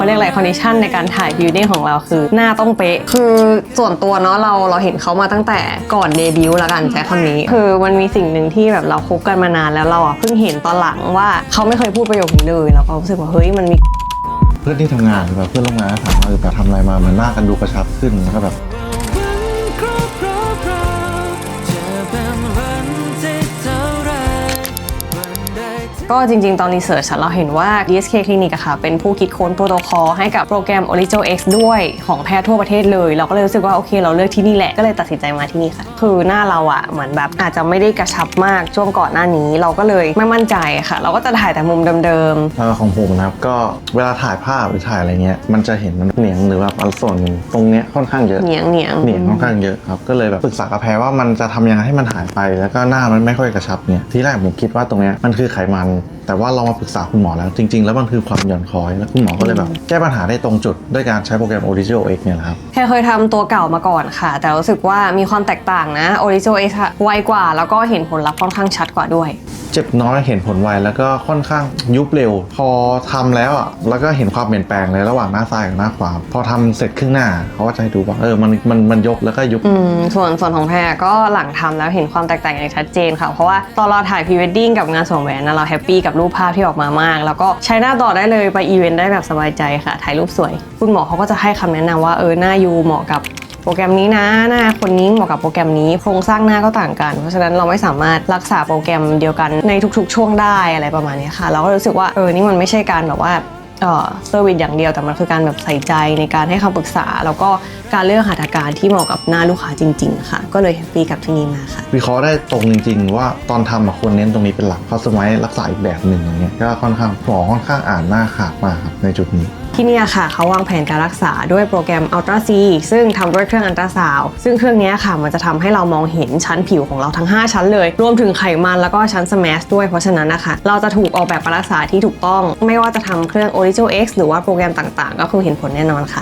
เขาเรียกอะไรคอนดิชันในการถ่ายพรีเวดดิ้งของเราคือหน้าต้องเป๊ะ คือส่วนตัวเนาะเราเราเห็นเขามาตั้งแต่ก่อนเดบิวต์ละกันใช้คำนี้ คือมันมีสิ่งหนึ่งที่แบบเราคบกันมานานแล้วเราอะเพิ่งเห็นตอนหลังว่าเขาไม่เคยพูดประโยคนี้เลยแล้วก็รู้สึกว่าเฮ้ยมันมีเพื่อนที่ทำงานแบบเพื่อนร่วมงานก็ถามว่าเออแบบทำอะไรมาเหมือนหน้ากันดูกระชับขึ้นแล้วก็แบบ ก็จริงๆ ตอนรีเสิร์ชอะเราเห็นว่า DSK Clinic อะค่ะ เป็นผู้คิดค้นโปรโตคอลให้กับโปรแกรม Origin X ด้วยของแพทย์ทั่วประเทศเลย เราก็เลยรู้สึกว่า โอเค เราเลือกที่นี่แหละ ก็เลยตัดสินใจมาที่นี่ค่ะ คือหน้าเราอะเหมือนแบบอาจจะไม่ได้กระชับมากช่วงก่อนหน้านี้ เราก็เลยไม่มั่นใจค่ะ เราก็จะถ่ายแต่มุมเดิมเอ่อของผมนะครับก็เวลาถ่ายภาพหรือถ่ายอะไรเงี้ยมันจะเห็นมันเหนียงหรือว่าส่วนตรงเนี้ยค่อนข้างเยอะๆเหนียงเหนียงเหนียงค่อนข้างเยอะครับก็เลยแบบปรึกษากับแพรว่ามันจะทำยังไงให้มันหายไป แล้วก็หน้ามันไม่ค่อยกระชับเนี่ยที่แรกผมคิดว่าตรงเนี้ยมันคือไขมัน แต่ว่าเรามาปรึกษาคุณหมอแล้ว จริง ๆ แล้วมันคือความหย่อนคล้อย แล้วคุณหมอก็เลยแบบแก้ปัญหาได้ตรงจุดด้วยการใช้โปรแกรม Origin X เนี่ยแหละครับ แค่เคยทำตัวเก่ามาก่อนค่ะ แต่รู้สึกว่ามีความแตกต่างนะ Origin X อะไวกว่า แล้วก็เห็นผลลัพธ์ค่อนข้างชัดกว่าด้วย เจ็บน้อยเห็นผลไวแล้วก็ค่อนข้างยุบเร็ว พอทำแล้วอะแล้วก็เห็นความเปลี่ยนแปลงเลยระหว่างหน้าซ้ายกับหน้าขวาพอทำเสร็จครึ่งหน้าเขาก็จะให้ดูว่าเออมันมันมันยกแล้วก็ยุบส่วนส่วนของแพรก็หลังทำแล้วเห็นความแตกต่างอย่างชัดเจนค่ะเพราะว่าตอนเราถ่ายพรีเวดดิ้งกับงานสวมแหวนนะเราแฮปปี้กับรูปภาพที่ออกมามาก แล้วก็ใช้หน้าต่อได้เลยไปอีเวนต์ได้แบบสบายใจค่ะ ถ่ายรูปสวย คุณหมอเขาก็จะให้คำแนะนำว่าเออหน้ายูเหมาะกับ โปรแกรมนี้นะหน้าคนนี้เหมาะกับโปรแกรมนี้โครงสร้างหน้าก็ต่างกัน เพราะฉะนั้นเราไม่สามารถรักษาโปรแกรมเดียวกันในทุกๆ ช่วงได้อะไรประมาณนี้ค่ะ เราก็รู้สึกว่าเออนี่มันไม่ใช่การแบบว่าเอ่อเซอร์วิสอย่างเดียวแต่มันคือการแบบใส่ใจในการให้คำปรึกษา แล้วก็การเลือกหัตถการที่เหมาะกับหน้าลูกค้าจริง ๆ ค่ะ ก็เลยแฮปปี้กับที่นี่มาค่ะ วิเคราะห์ได้ตรงจริง ๆ ว่าตอนทำอะควรเน้นตรงนี้เป็นหลักเพราะสมัยรักษาอีกแบบหนึ่งอย่างเงี้ยก็ค่อนข้างหมอค่อนข้างอ่านหน้าขาดมากครับในจุดนี้ที่นี่ค่ะเขาวางแผนการรักษาด้วยโปรแกรม Ultra C ซึ่งทำด้วยเครื่องอันตราซาวซึ่งเครื่องนี้ค่ะมันจะทำให้เรามองเห็นชั้นผิวของเราทั้ง 5 ชั้นเลย รวมถึงไขมันแล้วก็ชั้นสแมสด้วยเพราะฉะนั้นนะคะ เราจะถูกออกแบบการรักษาที่ถูกต้อง ไม่ว่าจะทำเครื่อง Origin X หรือว่าโปรแกรมต่างๆ ก็คือเห็นผลแน่นอนค่ะ